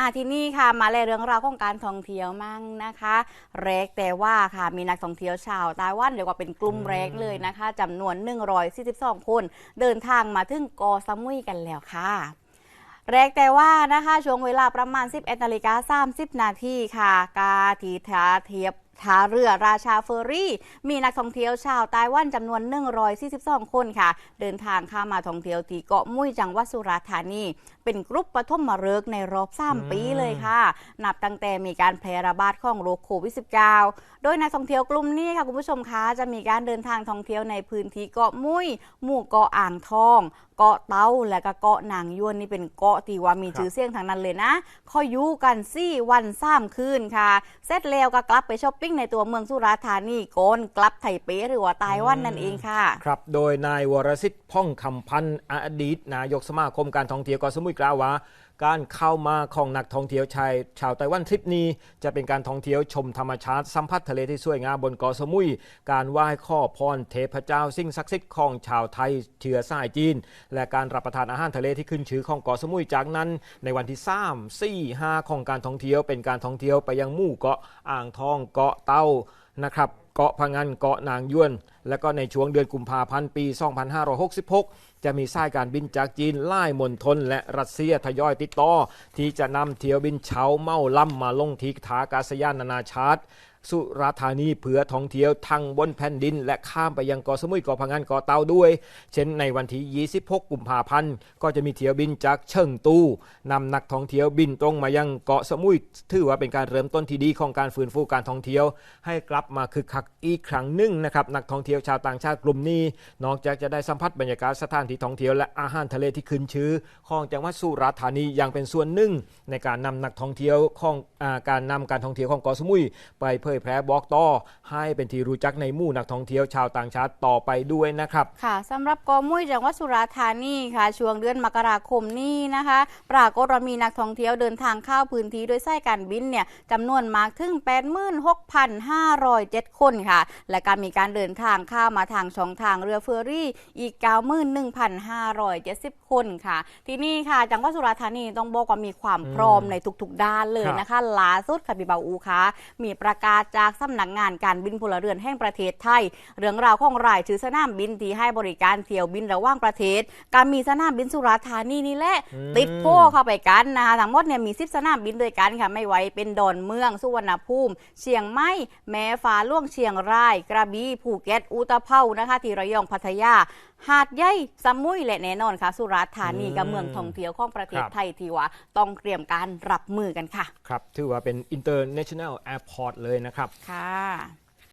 อะที่นี่ค่ะมาเลยเรื่องราวของการท่องเที่ยวมั่งนะคะเรกแต่ว่าค่ะมีนักท่องเที่ยวชาวไต้หวันเรียกว่าเป็นกลุ่มเรกเลยนะคะจำนวน 142 คน เดินทางมาถึงเกอสมุยกันแล้วค่ะแรกแต่ว่านะคะช่วงเวลาประมาณ 11นาฬิกา30 นาทีค่ะ กาทีทาเทียบ ท่าเรือราชาเฟอร์รี่ มีนักท่องเที่ยวชาวไต้หวันจำนวน 142 คนค่ะ เดินทางเข้ามาท่องเที่ยวที่เกาะมุ้ยจังหวัดสุราษฎร์ธานี เป็นกรุ๊ปปฐมฤกษ์ในรอบ 3 ปีเลยค่ะ นับตั้งแต่มีการแพร่ระบาดของโรคโควิด -19 โดยนักท่องเที่ยวกลุ่มนี้ค่ะคุณผู้ชมคะจะมีการเดินทางท่องเที่ยวในพื้นที่เกาะมุ้ยหมู่เกาะอ่างทอง เกาะเต้าและก็เกาะนางยวนนี่เป็นเกาะที่ว่ามีครับชื่อเสียงทางนั้นเลยนะคอยอยู่กันสี่วันสามคืนค่ะเสร็จแล้วก็กลับไปช้อปปิ้งในตัวเมืองสุราษฎร์ธานีโกนกลับไทเปหรือว่าไต้หวันนั่นเองค่ะ ครับ โดยนายวรสิทธิ์พ่องคำพันธ์อดีต นายกสมาคมการท่องเที่ยวเกาะสมุยกล่าวว่าการเข้ามาของนักท่องเที่ยวชายชาวไต้หวันทริปนี้ จะเป็นการท่องเที่ยวชมธรรมชาติสัมผัสทะเลที่สวยงามบนเกาะสมุย การไหว้ข้อพรเทพเจ้าสิ่งศักดิ์สิทธิ์ของชาวไทยเชื้อสายจีนและการรับประทานอาหารทะเลที่ขึ้นชื่อของเกาะสมุยจากนั้น ในวันที่3 4 5ของการท่องเที่ยวเป็นการท่องเที่ยวไปยังหมู่เกาะอ่างทองเกาะเต้านะครับเกาะพังงันเกาะนางยวน และก็ในช่วงเดือนกุมภาพันธ์ปี 2566จะมีสายการบินจากจีนไล่มณฑลและรัสเซียทยอยติดต่อ ที่จะนำเที่ยวบินเช้าเมาล่ำมาลงที่ท่ากาศยานนานาชาติ สุราธานีเพื่อท่องเที่ยวทางบนแผ่นดิน และข้ามไปยังเกาะสมุยเกาะพังงานเกาะเตาด้วย เช่นในวันที่ 26 กุมภาพันธ์ก็จะมีเที่ยวบินจากเชิงตูนำนักท่องเที่ยวบินตรงมายังเกาะสมุยถือว่าเป็นการเริ่มต้นที่ดีของการฟื้นฟูการท่องเที่ยว ให้กลับมาคึกคักอีกครั้งหนึ่งนะครับนักท่องเที่ยวชาวต่างชาติกลุ่มนี้ นอกจากจะได้สัมผัสบรรยากาศสถานที่ท่องเที่ยวและอาหารทะเลที่ขึ้นชื่อของจังหวัดสุราษฎร์ธานียังเป็นส่วนหนึ่ง ในการนำนักท่องเที่ยวของอการนำการท่องเที่ยวของเกาะสมุย ไปเผยแพร่บอกต่อ ให้เป็นที่รู้จักในหมู่นักท่องเที่ยวชาวต่างชาติต่อไปด้วยนะครับ ค่ะสำหรับเกอมุ้ยจังหวัดสุราษฎร์ธานีค่ะ ช่วงเดือนมกราคมนี้นะคะ ปรากฏว่ามีนักท่องเที่ยวเดินทางเข้าพื้นที่โดยสายการบินเนี่ยจำนวนมากถึง 86,507 คนค่ะ และการมีการเดินทางเข้ามาทางช่องทางเรือเฟอร์รี่อีก91,570 คนค่ะ ที่นี่ค่ะ จังหวัดสุราษฎร์ธานีต้องบอกว่ามีความพร้อมในทุกๆ ด้านเลยนะคะล่าสุดค่ะพี่เบาอูค่ะมีประกาศจากสำนักงานการบินพลเรือนแห่งประเทศไทย เรื่องราวของรายชื่อสนามบินที่ให้บริการเที่ยวบินระหว่างประเทศ การมีสนามบินสุราษฎร์ธานีนี่แหละอืมติดโพเข้าไปกันนะคะทั้งหมดเนี่ยมีสิบสนามบินด้วยกันค่ะไม่ไว้เป็นดอนเมืองสุวรรณภูมิ เชียงใหม่แม้ฟ้าล่วงเชียงราย กระบี่ภูเก็ตอุตภเปานะคะที่ระยองพัทยา หาดใหญ่สมุยและแน่นอนค่ะ สุราษฎร์ธานีกับเมืองท่องเที่ยวของประเทศครับไทยที่ว่าต้องเตรียมการรับมือกันค่ะ ครับ ถือว่าเป็น international airport เลยนะครับ ค่ะ